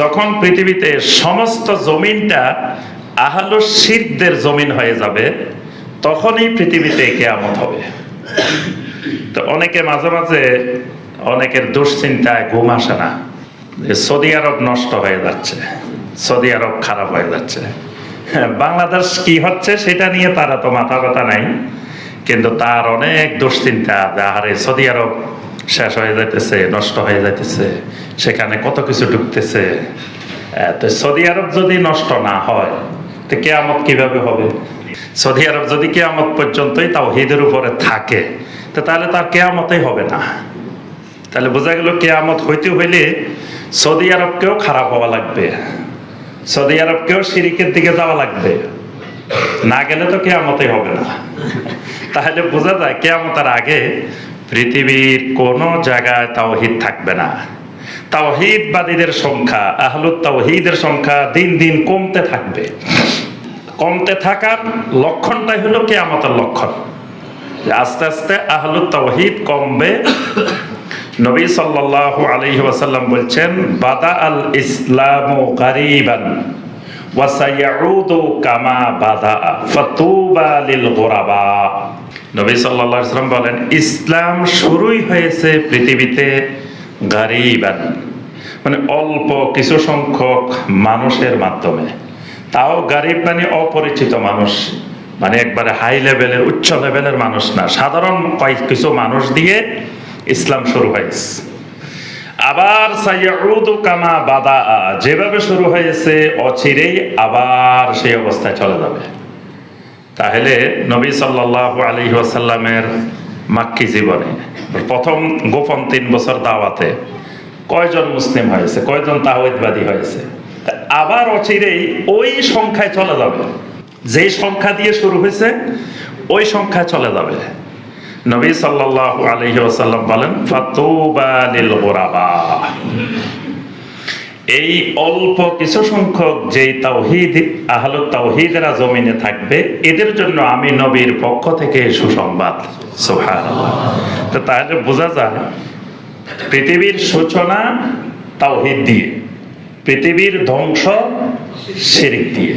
যখন পৃথিবীতে সমস্ত জমিনটা আহলো শিরদের জমিন হয়ে যাবে তখনই পৃথিবীতে কেয়ামত হবে। তো অনেকে মাঝে মাঝে অনেকের দুশ্চিন্তায় ঘুম আসে না। যে সৌদি আরব নষ্ট হয়ে যাচ্ছে সৌদি আরব খারাপ হয়ে যাচ্ছে। হ্যাঁ, বাংলাদেশ কি হচ্ছে সেটা নিয়ে তারা তো মাথা ব্যথা নাই কিন্তু তার অনেক দুশ্চিন্তা আহারে সৌদি আরব শেষ হয়ে যাইতেছে, নষ্ট হয়ে যাইতেছে, সেখানে কত কিছু ঢুকতেছে তো সৌদি আরব যদি নষ্ট না হয়, তো কেয়ামত কীভাবে হবে? সৌদি আরব যদি কেয়ামত পর্যন্তই তাও হিদের উপরে থাকে, তো তাহলে তার কেয়ামতই হবে না। তাহলে বোঝা গেল কেয়ামত হইতে হইলে সৌদি আরবকেও খারাপ হওয়া লাগবে। সৌদি আরবকেও শিরিকের দিকে যাওয়া লাগবে। না গেলে তো কেয়ামতই হবে না। তাহলে বোঝা যায় কেয়ামতের আগে পৃথিবীর কোনো জায়গায় তাওহিদ থাকবে না। তাওহিদবাদীদের সংখ্যা, আহলুত তাওহিদের সংখ্যা দিন দিন কমতে থাকবে। কমতে থাকার লক্ষণটাই হলো কেয়ামতের লক্ষণ। যে আস্তে আস্তে আহলুত তাওহিদ কমবে। নবী সাল্লাল্লাহু আলাইহি ওয়াসাল্লাম বলছেন বাদা আল ইসলামু গারিবান। ওয়া সায়াউদু কামা বাদা নবী সাল্লাল্লাহু আলাইহি বলেন, ইসলাম শুরুই হয়েছে পৃথিবীতে গারিবান মানে অল্প কিছু সংখ্যক মানুষের মাধ্যমে। তাও গারিব মানে অপরিচিত মানুষ মানে একবারে হাই লেভেলের উচ্চ লেভেলের মানুষ না। সাধারণ কয়েক কিছু মানুষ দিয়ে ইসলাম শুরু হয়েছে। আবার কামা বাদা যেভাবে শুরু হয়েছে, অচিরেই আবার সেই অবস্থায় চলে যাবে। তাহলে নবী সাল্লাল্লাহু আলাইহি ওয়াসাল্লামের মাক্কি জীবনে, প্রথম গোপন তিন বছর দাওয়াতে কয়জন মুসলিম হয়েছে, কয়জন তাওহিদবাদী হয়েছে আবার অচিরেই ওই সংখ্যায় চলে যাবে। যেই সংখ্যা দিয়ে শুরু হয়েছে, ওই সংখ্যায় চলে যাবে। নবী সাল্লাল্লাহু আলাইহি ওয়াসাল্লাম বলেন, ফাতুবা লিল গুরাবা। এই অল্প কিছু সংখ্যক যেই তাওহিদ, আহল তাওহিদেরা জমিনে থাকবে, এদের জন্য আমি নবীর পক্ষ থেকে সুসংবাদ। সুবহানাল্লাহ। তো তাহলে বোঝা যায়, পৃথিবীর সূচনা তাওহিদ দিয়ে, পৃথিবীর ধ্বংস শিরিক দিয়ে।